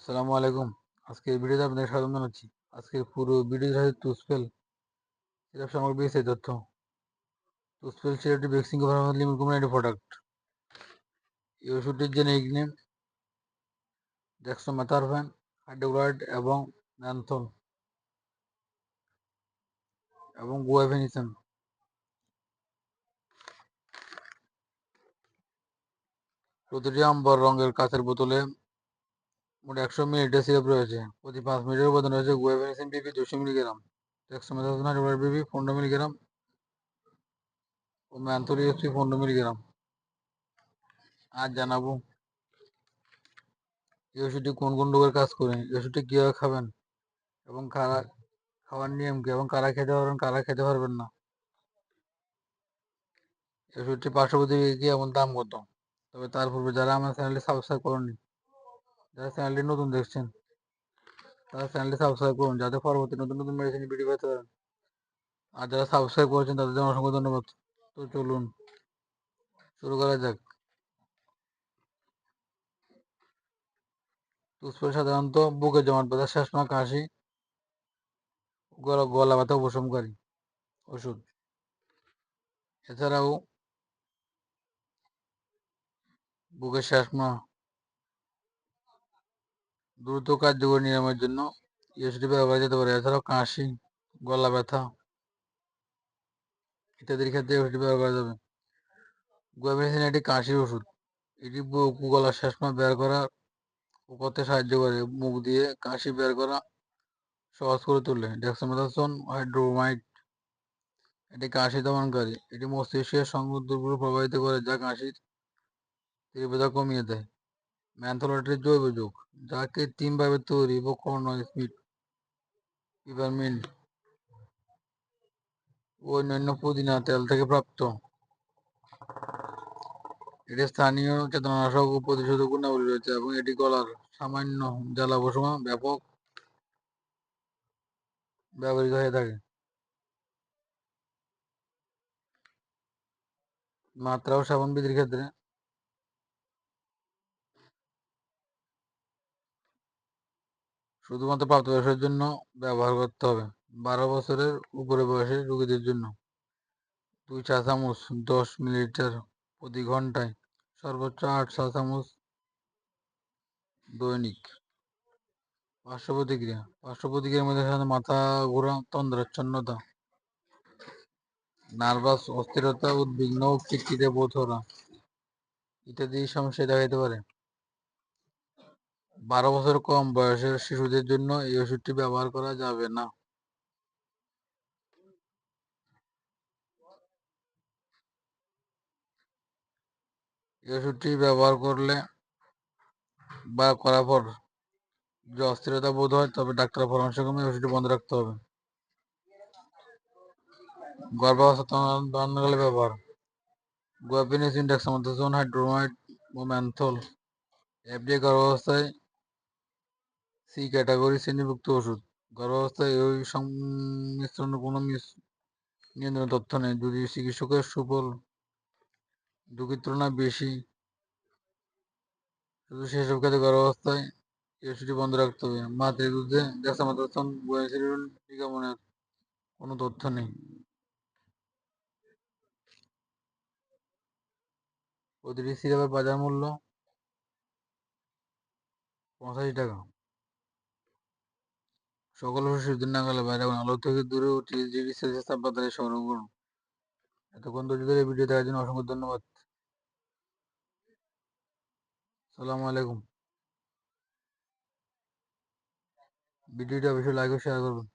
আসসালামু আলাইকুম। আজকে ভিডিওতে আপনাদের স্বাগত জানাচ্ছি। আজকের পুরো ভিডিও হচ্ছে তুসপেল সিরাপ সামগ্রী বিস্তারিত তথ্য তুসপেল সিরাপটি ভ্যাকসিন গভর্নমেন্ট লিমিটেড কোম্পানির প্রোডাক্ট এই ওষুধটির জেনেরিক নেম ডেক্সোমেথারফেন হাইড্রোক্লোরাইড এবং ম্যানথল এবং গুয়াভেনিসন প্রতিটি আম্বর রঙের কাঁচের বোতলে মোট একশো মিলিলিটার সিরাপ রয়েছে। প্রতি পাঁচ মিনিটের উপাদান রয়েছে গুয়াভেনিসিন বিপি দুশো মিলিগ্রাম ডেক্সোমেথাসোন হাইড্রোক্লোরাইড বিপি, পনেরো মিলিগ্রাম ও ম্যান্থোল ইউএসপি পনেরো মিলিগ্রাম। আজ জানাব, এই ওষুধটি কোন কোন রোগের কাজ করে, এই কীভাবে খাবেন এবং কারা খাওয়ার নিয়ম কি এবং কারা খেতে পারবেন, কারা খেতে পারবেন না? এই ওষুধটি পার্শ্ববর্তী কি এমন দাম কত? তবে তার পূর্বে যারা আমার চ্যানেলটি সাবস্ক্রাইব করেননি যারা চ্যানেলটি নতুন দেখছেন। তারা চ্যানেলটি সাবস্ক্রাইব করুন, যাতে পরবর্তী নতুন নতুন মেডিসিন ভিডিও পেতে পারেন। আর যারা সাবস্ক্রাইব করেছেন, তাদের জন্য অসংখ্য ধন্যবাদ। তো চলুন, শুরু করা যাক। তুষফল সাধারণত বুকে জমাট ব্যথা শ্বাসমা কাশি, গলা গলা ব্যথা উপশমকারী ওষুধ। এছাড়াও বুকের শ্বাসমা দ্রুত কার্যকরী নিরাময়ের জন্য ইউএসডি ব্যবহার যেতে পারে। এছাড়াও কাশি, গলা ব্যথা ইত্যাদির ক্ষেত্রে ওষুধটি ব্যবহার করা যাবে। গুয়াভেনিসিন একটি কাশির ওষুধ। এটি বুক, গলার শ্বাসমা বের করা করতে সাহায্য করে। মুখ দিয়ে কাশি বের করা সহজ করে তোলে। ডেক্সামেথাসোন হাইড্রোমাইট এটি কাশি দমনকারী। এটি মস্তিষ্কের সংবেদনগুলো প্রভাবিত করে, যা কাশির তীব্রতা কমিয়ে দেয়। ম্যানথোলাটির জৈব যৌগ। যা কৃত্রিমভাবে তৈরি, উপকরণ স্মিথ পিপারমিন্ট ও অন্যান্য পুদিনা তেল থেকে প্রাপ্ত। এটি স্থানীয় চেতনানাশক ও প্রতিশোধক গুণাবলী রয়েছে এবং এটি গলার সামান্য জ্বালা উপশমা ব্যাপক ব্যবহৃত হয়ে থাকে। মাত্রা ও সেবন বিধির ক্ষেত্রে শুধুমাত্র প্রাপ্তবয়সের জন্য ব্যবহার করতে হবে। বারো বছরের উপরে বয়সের রোগীদের জন্য দুই চা চামচ দশ মিলিলিটার প্রতি ঘন্টায় সর্বোচ্চ আট চা চামচ দৈনিক পার্শ্ব প্রতিক্রিয়া পার্শ্ব প্রতিক্রিয়ার মধ্যে সাধারণত মাথা ঘোরা, তন্দ্রাচ্ছন্নতা, নার্ভাস, অস্থিরতা, উদ্বিগ্ন ও বোধ করা ইত্যাদি সমস্যা দেখা যেতে পারে। বারো বছর কম বয়সের শিশুদের জন্য এই ওষুধটি ব্যবহার করা যাবে না। এই ওষুধটি ব্যবহার করলে বা করার পর যদি অস্থিরতা বোধ হয়, তবে ডাক্তার পরামর্শক্রমে ওষুধটি বন্ধ রাখতে হবে। গর্ভাবস্থা ব্যবহার। গুয়াপিনিসিন ডেক্সামেথাসোন হাইড্রোমাইড ও ম্যানথল। এফডিএ গর্ভাবস্থায় সি ক্যাটাগরি শ্রেণীভুক্ত ওষুধ। গর্ভাবস্থায় এই সংমিশ্রণের কোনো নিয়ন্ত্রণ তথ্য নেই। যদি চিকিৎসকের সুফল ঝুঁকির তুলনায় বেশি শুধু সেসব ক্ষেত্রে গর্ভাবস্থায় ওষুধটি বন্ধ রাখতে হবে। মাতৃদুধে ডেক্সামেথাসোন গুয়ানিসিন বিজ্ঞাপনের কোনো তথ্য নেই। প্রতিটি সিরাপের বাজার মূল্য পঁচাশি টাকা। সকল শিশুদের নাগালে বাইরে এবং আলো থেকে দূরে তিরিশ ডিগ্রি সেলসিয়াস তাপমাত্রায় সংগ্রহ করুন। এতক্ষণ ধৈর্য ধরে ভিডিও দেখার জন্য অসংখ্য ধন্যবাদ। সালামু আলাইকুম। ভিডিওটা অবশ্যই লাইক ও শেয়ার করবেন।